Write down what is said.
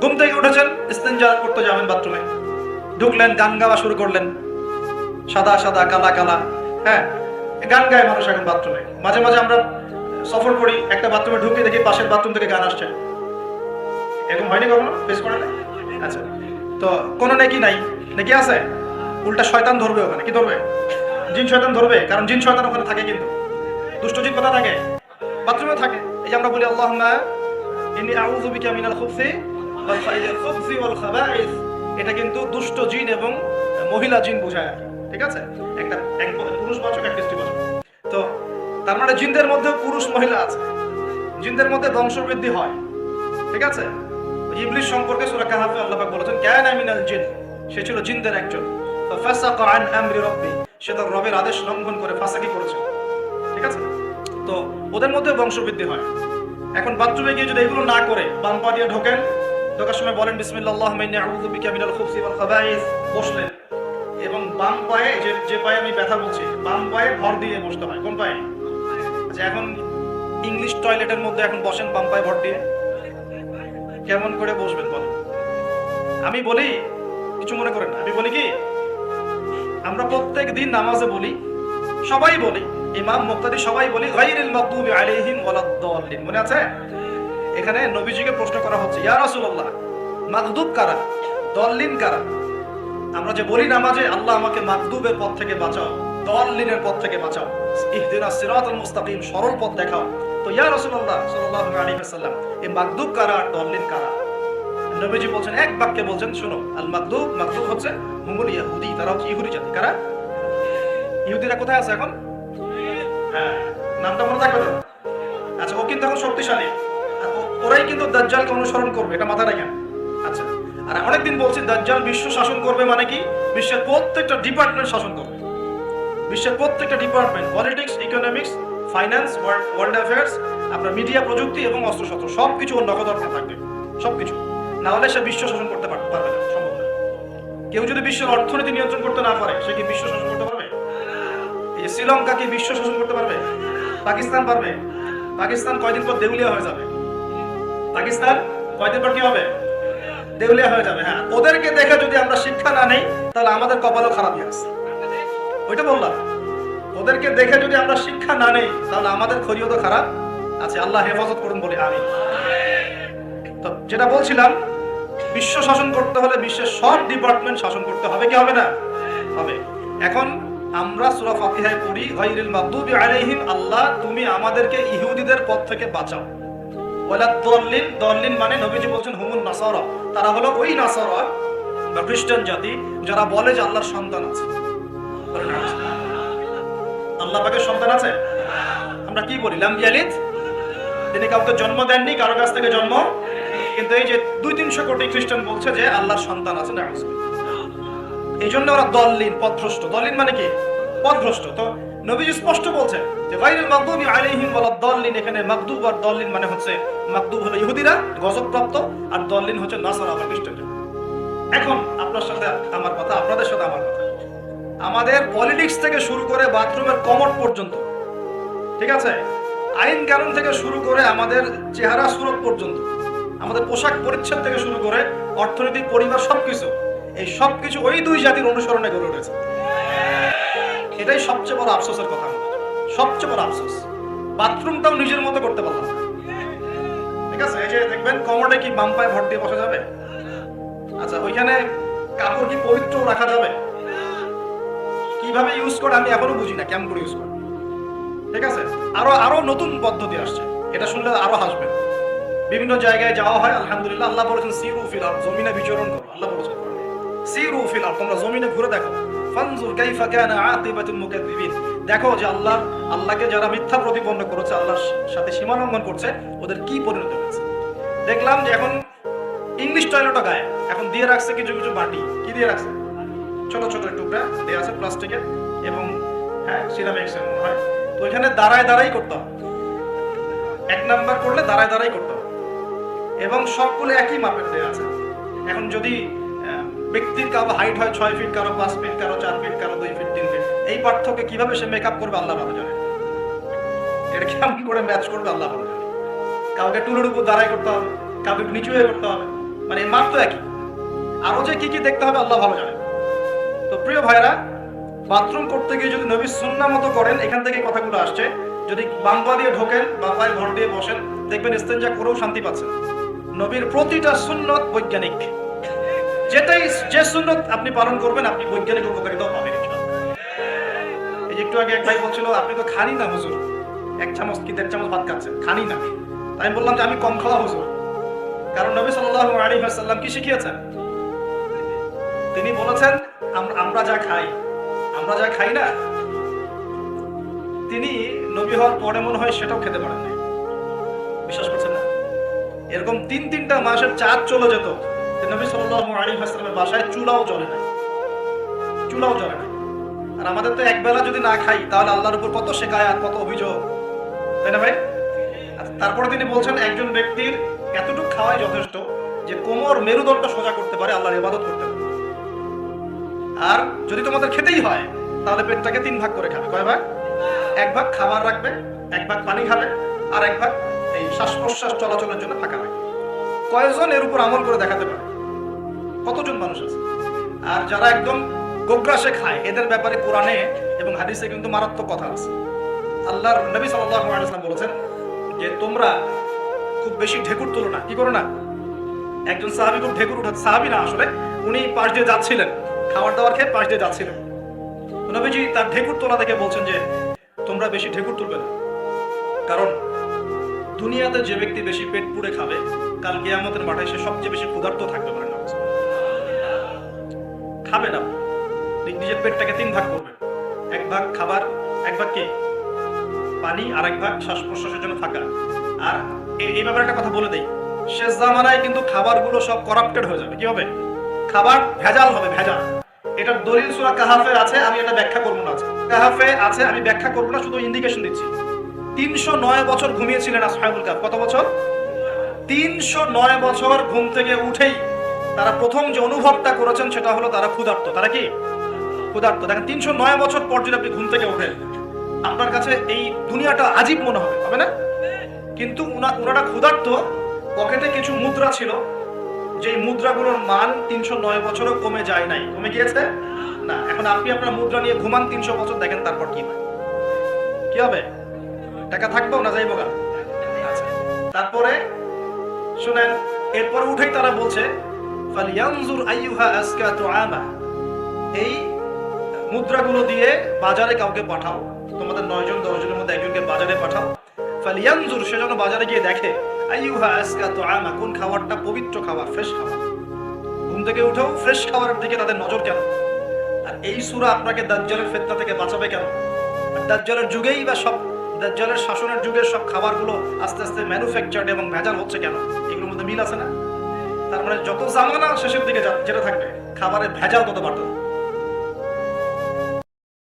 ঘুম থেকে উঠেছেন ইস্তেঞ্জা করতে যাবেন বাথরুমে। ঢুকলেন, গান গাওয়া শুরু করলেন। সাদা সাদা, কালা কালা। হ্যাঁ গান গায় মানুষ এখন বাথরুমে। মাঝে মাঝে আমরা সফর করি, একটা বাথরুমে ঢুকে দেখি পাশের বাথরুম থেকে গান আসছে। এরকম হয়নি কখনো? ফেস করে না আচ্ছা। তো কোনো নাকি নাই। নাকি আছে? উল্টা শয়তান ধরবে ওখানে। কি ধরবে? জিন শয়তান ধরবে? কারণ জিন শয়তান ওখানে থাকে কিন্তু। দুষ্ট জিন কোথা থাকে? বাথরুমে থাকে। এই যে আমরা বলি আল্লাহ ইন্নী আউযু বিকা মিনাল খুবসি এটা কিন্তু দুষ্ট জিন এবং মহিলা জিন বোঝায় ঠিক আছে? একটা এক পুরুষ বাচক, একটা স্ত্রী বাচক। তো তার মানে জিনদের মধ্যে পুরুষ মহিলা আছে। জিনদের মধ্যে বংশবৃদ্ধি হয়। ঠিক আছে? ইবলিস সম্পর্কে সূরা কাহাফে আল্লাহ পাক বলেছেন, কানা মিনাল জিন সে ছিল জিনদের একজন। তো ফাসাকা আন আমরি রাব্বি, সে তার রবের আদেশ লঙ্ঘন করে ফাসাকি করেছে। ঠিক আছে? তো ওদের মধ্যে বংশবৃদ্ধি হয়। এখন বাথরুমে গিয়ে যদি এগুলো না করে বাম পা দিয়ে ঢোকেন ঢোকার সময় বলেন বিসমিল্লাহ ইন্নী আউযু বিকা মিনাল বসলেন। এবং বাম পায়ে যে পায়ে আমি ব্যথা বলছি বাম পায়ে ভর দিয়ে বসতে হয়। কোন পায়ে? আচ্ছা এখন ইংলিশ টয়লেটের মধ্যে এখন বসেন বাম পায়ে ভর দিয়ে। কেমন করে বসবেন বলেন? আমি বলি, কিছু মনে করেন আমি বলি কি, আমরা প্রত্যেক দিন নামাজে বলি, সবাই বলি, ইমাম মুক্তাদি সবাই বলি, গায়রিল মাগদুবি আলাইহিম ওয়ালাদ-দাল্লিন। মনে আছে? এখানে নবীজিকে প্রশ্ন করা হচ্ছে ইয়া রাসূলুল্লাহ মাগদুব কারা? দল্লিন কারা? আমরা যে বলি নামাজে আল্লাহ আমাকে মাগদুবের পথ থেকে বাঁচাও দল্লিনের পথ থেকে বাঁচাও। ইহদিনা সিরাতাল মুস্তাকিম সরল পথ দেখাও। তো ইয়া রাসূলুল্লাহ সাল্লাল্লাহু আলাইহি ওয়াসাল্লাম এই মাগদুব কারা আর দল্লিন কারা? নবীজি বলছেন এক বাক্যে বলছেন শোনো আল মাকদুব মাকদুব হচ্ছে হুমুল ইয়াহুদি তারা হচ্ছে ইহুদি জাতি কারা? ইহুদিরা কোথায় আছে এখন? হ্যাঁ। নামটা মনে থাকবে তো? আচ্ছা ও কিন্তু এখন শক্তিশালী। ওরাই কিন্তু দাজ্জালকে অনুসরণ করবে, এটা মাথায় রাখেন। আচ্ছা আর অনেকদিন বলছি দাজ্জাল বিশ্ব শাসন করবে মানে কি? বিশ্বের প্রত্যেকটা ডিপার্টমেন্ট শাসন করবে। বিশ্বের প্রত্যেকটা department politics economics finance world affairs আপনার মিডিয়া প্রযুক্তি এবং অস্ত্রশস্ত্র সব কিছু ওর নখদর্পণে থাকবে। সব কিছু না হলে সে বিশ্ব শাসন করতে পার- পারবে না, সম্ভব না। কেউ যদি বিশ্বের অর্থনীতি নিয়ন্ত্রণ করতে না পারে, সে কি বিশ্ব শাসন করতে পারবে? এই শ্রীলঙ্কা কি বিশ্ব শাসন করতে পারবে? পাকিস্তান পারবে? পাকিস্তান কয়দিন পর দেউলিয়া হয়ে যাবে? পাকিস্তান কয়দিন পর কি হবে? দেউলিয়া হয়ে যাবে হ্যাঁ। ওদেরকে দেখে যদি আমরা শিক্ষা না নেই, তাহলে আমাদের কপালও খারাপ হয়ে আসছে ওইটা বললাম। ওদেরকে দেখে যদি আমরা শিক্ষা না নেই, তাহলে আমাদের খরিও তো খারাপ আছে। আল্লাহ হেফাজত করুন বলে আমি তো যেটা বলছিলাম, বিশ্ব শাসন করতে হলে বিশ্বের সব ডিপার্টমেন্ট শাসন করতে হবে, কি হবে না? হবে। এখন আমরা সূরা ফাতিহায় পড়ি, গায়রিল মাগদুবি আলাইহিম, আল্লাহ, তুমি আমাদেরকে ইহুদিদের পথ থেকে বাঁচাও। ওয়ালা দল্লিন দল্লিন মানে নবীজি বলছেন হুমুন নাসারা। তারা হলো ওই নাসারা বা খ্রিস্টান জাতি যারা বলে যে আল্লাহর সন্তান আছে। আল্লাহ পাকের সন্তান আছে? আমরা কি বলি? লাম ইয়ালিদ? তিনি কাউকে জন্ম দেননি, কারও কাছ থেকে জন্ম। কিন্তু এই যে দুই তিনশো কোটি খ্রিস্টান বলছে যে আল্লাহর সন্তান আছে না এই জন্য ওরা দলিন পথভ্রষ্ট দলিন মানে কি? পথভ্রষ্ট তো স্পষ্ট বলছে যে মাগদুবি আলাইহিম দলিন এখানে মাগদুব আর দলিন মানে হচ্ছে, মাগদুব হলো ইহুদিরা, গজবপ্রাপ্ত, আর দলিন হচ্ছে নাসারা বা খ্রিস্টানরা। এখন আপনার সাথে আমার কথা, আপনাদের সাথে আমার কথা। আমাদের পলিটিক্স থেকে শুরু করে বাথরুমের কমট পর্যন্ত, ঠিক আছে? আইন কানুন থেকে শুরু করে আমাদের চেহারা সুরত পর্যন্ত, আমাদের পোশাক পরিচ্ছদ থেকে শুরু করে অর্থনৈতিক পরিবার, সবকিছু, এই সবকিছু ওই দুই জাতির অনুসরণে গড়ে উঠেছে। এটাই সবচেয়ে বড় আফসোসের কথা। সবচেয়ে বড় আফসোস। বাথরুমটাও নিজের মতো করতে পারলাম ঠিক আছে, এই যে দেখবেন কমোডে কি বাম পায়ে ভর দিয়ে বসা যাবে? আচ্ছা ওইখানে কাপড় কি পবিত্র রাখা যাবে? কীভাবে ইউজ করে আমি এখনও বুঝি না, কেমন করে ইউজ করে। ঠিক আছে, আরও আরও নতুন পদ্ধতি আসছে। এটা শুনলে আরও হাসবেন বিভিন্ন জায়গায় যাওয়া হয়, আলহামদুলিল্লাহ, আল্লাহ বলেছেন, সিরু ফিল জমিনে বিচরণ করো। আল্লাহ বলেছেন। সিরু ফিল তোমরা জমিনে ঘুরে দেখো। দেখো যে আল্লাহ, আল্লাহকে যারা মিথ্যা প্রতিপন্ন করেছে, আল্লাহর সাথে সীমা করছে, ওদের কি পরিণতি হয়েছে? দেখলাম যে এখন ইংলিশ টয়লেটও গায়ে। এখন দিয়ে রাখছে কিছু কিছু বাটি। কি দিয়ে রাখছে? ছোট ছোট টুকরা দেওয়া আছে প্লাস্টিকের এবং হ্যাঁ সিরামিক্স এর মনে হয়। তো ওইখানে দাঁড়ায় দাঁড়াই করতে হবে। এক নাম্বার করলে দাঁড়ায় দাঁড়াই করতে হবে। এবং সবগুলো একই মাপের দেওয়া আছে। এখন যদি ব্যক্তির কারও হাইট হয় ছয় ফিট কারও পাঁচ ফিট কারও চার ফিট কারও দুই ফিট তিন ফিট এই পার্থক্য কীভাবে সে মেকআপ করবে আল্লাহ ভালো জানে। এটা কেমন করে ম্যাচ করবে আল্লাহ ভালো জানে। কাউকে টুলের উপর দাঁড়াই করতে হবে, কাউকে নিচু হয়ে করতে হবে। মানে মাপ তো একই। আরও যে কি কি দেখতে হবে আল্লাহ ভালো জানে। তো প্রিয় ভাইরা বাথরুম করতে গিয়ে যদি নবী সুন্না মতো করেন, এখান থেকে কথাগুলো আসছে। যদি বাম্পা দিয়ে ঢোকেন বা পায়ে ভর দিয়ে বসেন, দেখবেন ইস্তেঞ্জা করেও শান্তি পাচ্ছেন। নবীর প্রতিটা সুন্নত বৈজ্ঞানিক। যেটাই যে সুন্নত আপনি পালন করবেন, আপনি বৈজ্ঞানিক উপকারিতাও পাবেন এই একটু আগে এক ভাই বলছিল, আপনি তো খানি না, হুজুর। এক চামচ কি, দেড় চামচ ভাত খাচ্ছেন? খানি না। আমি বললাম যে, আমি কম খাওয়া হুজুর। কারণ নবী সাল্লাল্লাহু আলাইহি ওয়াসাল্লাম কি শিখিয়েছেন? তিনি বলেছেন আমরা যা খাই, আমরা যা খাই না, তিনি নবী হওয়ার পরে মনে হয় সেটাও খেতে পারেন বিশ্বাস করছেন না? এরকম তিন তিনটা মাসের চাঁদ চলে যেত। নবী সাল্লাল্লাহু আলাইহি ওয়াসাল্লামের বাসায় চুলাও জ্বলে না চুলাও জ্বলে না আর আমাদের তো একবেলা যদি না খাই, তাহলে আল্লাহর উপর কত শেখায় কত অভিযোগ। তাই না ভাই? তারপরে তিনি বলছেন, একজন ব্যক্তির এতটুকু খাওয়াই যথেষ্ট যে কোমর মেরুদণ্ড সোজা করতে পারে, আল্লাহর ইবাদত করতে পারে। আর যদি তোমাদের খেতেই হয়, তাহলে পেটটাকে তিন ভাগ করে খাবে। কয় ভাগ? এক ভাগ খাবার রাখবে, এক ভাগ পানি খাবে, আর এক ভাগ এই শ্বাস প্রশ্বাস চলাচলের জন্য ফাঁকা রাখবে। কয়জন এর উপর আমল করে দেখাতে পারে? মানুষ আছে। আর যারা একদম গোগ্রাসে খায় এদের ব্যাপারে কোরআনে এবং হাদিসে কিন্তু মারাত্মক কথা আছে। আল্লাহর নবী আলাইহি বলেছেন যে, তোমরা খুব বেশি ঢেকুর তোলো না। কি করো না? একজন সাহাবী খুব ঢেকুর উঠাচ্ছে সাহাবী না আসলে, উনি পাশ দিয়ে যাচ্ছিলেন। খাবার দাবার খেয়ে পাশ দিয়ে যাচ্ছিলেন। নবীজি তার ঢেকুর তোলা দেখে বলছেন যে, তোমরা বেশি ঢেকুর তুলবে না। কারণ দুনিয়াতে যে ব্যক্তি বেশি পেট পুড়ে খাবে, কাল কিয়ামতের মাঠে সে সবচেয়ে বেশি ক্ষুধার্ত থাকতে পারে। না খাবে না। নিজের পেটটাকে তিন ভাগ করবে। এক ভাগ খাবার, এক ভাগ কি? পানি আর এক ভাগ শ্বাস প্রশ্বাসের জন্য থাকা। আর এই ব্যাপারে একটা কথা বলে দেই। শেষ জামানায় কিন্তু খাবারগুলো সব করাপ্টেড হয়ে যাবে। কি হবে? খাবার ভেজাল হবে, ভেজাল। এটার দলিল সুরা কাহাফে আছে, আমি এটা ব্যাখ্যা করব না কাহাফে আছে, আমি ব্যাখ্যা করব না, শুধু ইন্ডিকেশন দিচ্ছি। তিনশো নয় বছর ঘুমিয়েছিলেন আসহাবুল কাফ কত বছর? তিনশো নয় বছর ঘুম থেকে উঠেই তারা প্রথম যে অনুভবটা করেছেন সেটা হলো তারা ক্ষুধার্ত। তারা কি? ক্ষুধার্ত। দেখেন, তিনশো নয় বছর পর যদি আপনি ঘুম থেকে ওঠেন, আপনার কাছে এই দুনিয়াটা আজীব মনে হবে হবে না? কিন্তু উনারা ক্ষুধার্ত, পকেটে কিছু মুদ্রা ছিল, যেই মুদ্রাগুলোর মান তিনশো নয় বছরও কমে যায় নাই। কমে গিয়েছে? না। এখন আপনি আপনার মুদ্রা নিয়ে ঘুমান তিনশো বছর, দেখেন তারপর কি হয়। কি হবে? টাকা থাকব না যাইবো গা? আচ্ছা। তারপরে, শুনেন, এরপর উঠেই তারা বলছে ফালিয়ানজুর আইয়ুহা আজকা তুআমা। এই মুদ্রাগুলো দিয়ে বাজারে কাউকে পাঠাও। তোমাদের নয়জন, দশজনের মধ্যে একজনকে বাজারে পাঠাও। ফালিয়ানজুর, সে যেন বাজারে গিয়ে দেখে, আইয়ুহা আজকা তুআমা, কোন খাবারটা পবিত্র খাবার ফ্রেশ খাবার। ঘুম থেকে উঠেও ফ্রেশ খাবারের দিকে তাদের নজর কেন? আর এই সূরা আপনাকে দাজ্জালের ফেতনা থেকে বাঁচাবে কেন? দাজ্জালের যুগেই বা সব, দাজ্জালের শাসনের যুগের সব খাবারগুলো আস্তে আস্তে ম্যানুফ্যাকচার্ড এবং ভেজাল হচ্ছে কেন? এগুলোর মধ্যে মিল আছে না? তার মানে যত জামানা শেষের দিকে যেটা থাকবে খাবারের ভেজাল তত বাড়তে।